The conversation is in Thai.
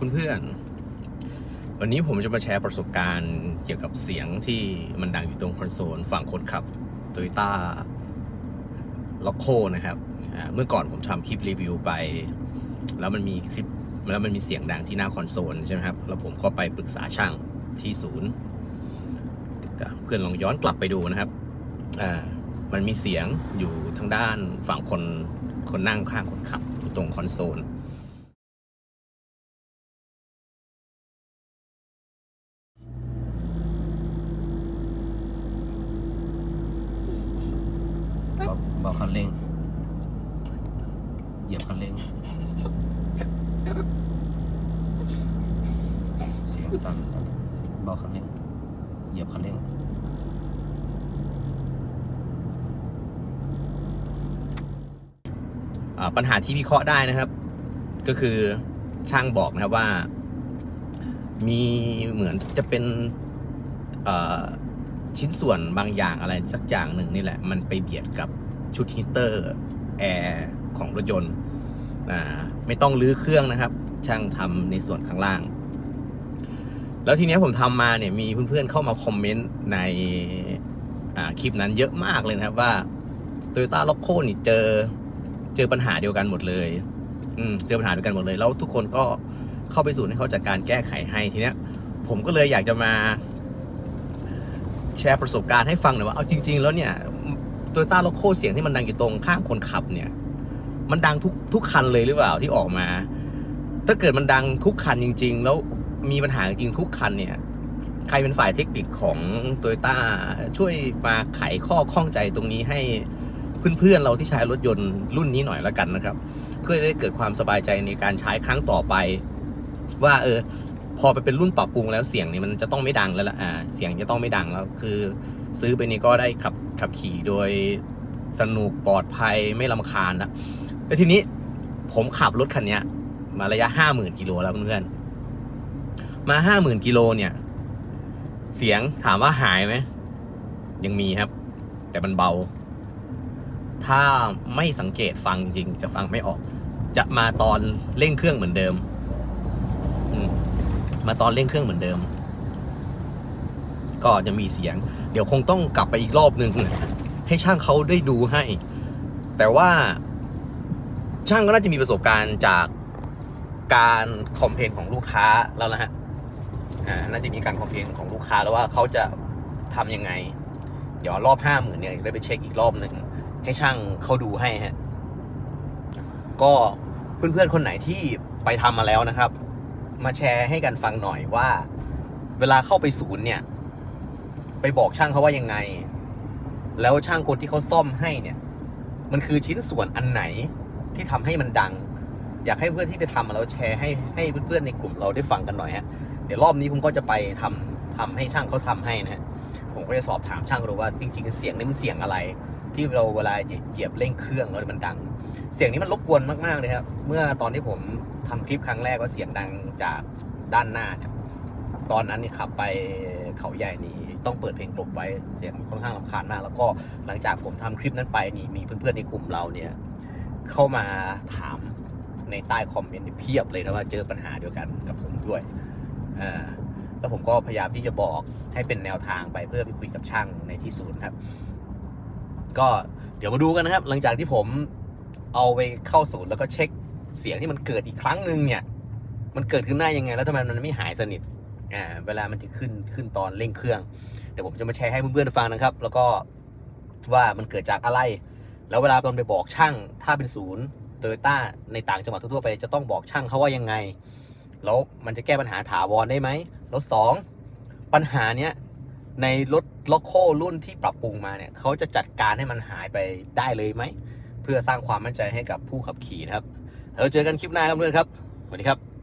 วัสดีครับเพื่อนๆ วันนี้ผมจะมาแชร์ประสบการณ์เกี่ยวกับเสียงที่มันดังอยู่ตรงคอนโซลฝั่งคนขับ Toyota l o c o นะครับ เมื่อก่อนผมทำคลิปรีวิวไป แล้วมันมีคลิปแล้วมันมีเสียงดังที่หน้าคอนโซลใช่ไหมครับ แล้วผมก็ไปปรึกษาช่างที่ศูนย์ เพื่อนลองย้อนกลับไปดูนะครับ มันมีเสียงอยู่ทางด้านฝั่งคนคนนั่งข้างคนขับอยู่ตรงคอนโซล เบาเบาคันเร่ง เหยียบคันเร่ง เสียงสั่นเบาคันเร่ง เหยียบคันเร่ง อ่าปัญหาที่วิเคราะห์ได้นะครับ ก็คือช่างบอกนะครับว่า มีเหมือนจะเป็นเอ่อชิ้นส่วนบางอย่างอะไรสักอย่างหนึ่งนี่แหละ มันไปเบียดกับ ชุดฮีตเตอร์แอร์ของรถยนต์ไม่ต้องลื้อเครื่องนะครับ ช่างทำในส่วนข้างล่าง แล้วทีเนี้ยผมทำมาเนี่ยมีเพื่อนๆเข้ามาคอมเมนต์ในคลิปนั้นเยอะมากเลยนะครับว่า Toyota l o c o นี่เจอเจอปัญหาเดียวกันหมดเลยอืมเจอปัญหาเดียวกันหมดเลย แล้วทุกคนก็เข้าไปสู่ให้เขาจัดการแก้ไขให้ทีเนี้ย ผมก็เลยอยากจะมาแชร์ประสบการณ์ให้ฟังหน่อยว่าเอาจริง ๆ แล้วเนี่ย โตโยต้าโลโก้เสียงที่มันดังอยู่ตรงข้างคนขับเนี่ย มันดังทุกทุกคันเลยหรือเปล่าที่ออกมา ถ้าเกิดมันดังทุกคันจริง ๆ แล้วมีปัญหาจริงทุกคันเนี่ย ใครเป็นฝ่ายเทคนิคของโตโยต้าช่วยมาไขข้อข้องใจตรงนี้ให้เพื่อนๆเราที่ใช้รถยนต์รุ่นนี้หน่อยละกันนะครับ เพื่อได้เกิดความสบายใจในการใช้ครั้งต่อไป ว่าเออ พอไปเป็นรุ่นปรับปรุงแล้วเสียงนี่มันจะต้องไม่ดังแล้วล่ะอ่าเสียงจะต้องไม่ดังแล้วคือ ซื้อไปนี่ก็ได้ขับขับขี่โดยสนุกปลอดภัยไม่ลำคาญนะแล้วทีนี้ผมขับรถคันนี้มาระยะห้าหมื่นกิโลแล้วเพื่อนๆมาห้าหมื่นกิโลเนี่ย เสียงถามว่าหายไหมยังมีครับ แต่มันเบา ถ้าไม่สังเกตฟังจริงจะฟังไม่ออก จะมาตอนเร่งเครื่องเหมือนเดิม มาตอนเร่งเครื่องเหมือนเดิม ก็จะมีเสียง เดี๋ยวคงต้องกลับไปอีกรอบหนึ่งให้ช่างเขาได้ดูให้ แต่ว่าช่างก็น่าจะมีประสบการณ์จากการคอมเพนของลูกค้าแล้วนะฮะน่าจะมีการคอมเพนของลูกค้าแล้วว่าเขาจะทำยังไง เดี๋ยวรอบห้าหมื่นเนี่ยได้ไปเช็คอีกรอบหนึ่งให้ช่างเขาดูให้ฮะ ก็เพื่อนๆคนไหนที่ไปทำมาแล้วนะครับ มาแชร์ให้กันฟังหน่อยว่า เวลาเข้าไปศูนย์เนี่ย ไปบอกช่างเขาว่ายังไง แล้วช่างคนที่เขาซ่อมให้เนี่ย มันคือชิ้นส่วนอันไหนที่ทำให้มันดัง อยากให้เพื่อนที่ไปทำมาแล้วแชร์ให้ให้เพื่อนๆในกลุ่มเราได้ฟังกันหน่อยฮะเดี๋ยวรอบนี้ผมก็จะไปทำทำให้ช่างเขาทำให้นะฮะผมก็จะสอบถามช่างดูว่าจริง ๆ เสียงนี่มันเสียงอะไร ที่เราเวลาเหยียบเร่งเครื่องแล้วมันดัง เสียงนี้มันรบกวนมากๆเลยครับ เมื่อตอนที่ผมทำคลิปครั้งแรกว่าเสียงดังจากด้านหน้าเนี่ย ตอนนั้นนี่ขับไปเขาใหญ่นี่ต้องเปิดเพลงกลบไว้เสียงค่อนข้างรำคาญมาก แล้วก็หลังจากผมทำคลิปนั้นไปนี่มีเพื่อนๆในกลุ่มเราเนี่ย เข้ามาถามในใต้คอมเมนต์เพียบเลยนะว่าเจอปัญหาเดียวกันกับผมด้วยอ่าแล้วผมก็พยายามที่จะบอกให้เป็นแนวทางไปเพื่อไปคุยกับช่างในที่ศูนย์ครับ ก็เดี๋ยวมาดูกันนะครับ หลังจากที่ผม เอาไปเข้าศูนย์แล้วก็เช็คเสียงที่มันเกิดอีกครั้งหนึ่งเนี่ย มันเกิดขึ้นได้ยังไง แล้วทำไมมันไม่หายสนิทอ่าเวลามันจะขึ้นขึ้นตอนเร่งเครื่อง เดี๋ยวผมจะมาแชร์ให้เพื่อนๆฟังนะครับ แล้วก็ว่ามันเกิดจากอะไร แล้วเวลาตอนไปบอกช่าง ถ้าเป็นศูนย์โตโยต้าในต่างจังหวัดทั่วๆไปจะต้องบอกช่างเขาว่ายังไง แล้วมันจะแก้ปัญหาถาวรได้ไหมแล้วสองปัญหาเนี้ยในรถล็อกโครุ่นที่ปรับปรุงมาเนี่ยเขาจะจัดการให้มันหายไปได้เลยไหม เพื่อสร้างความมั่นใจให้กับผู้ขับขี่นะครับ เราเจอกันคลิปหน้าครับเพื่อนครับสวัสดีครับ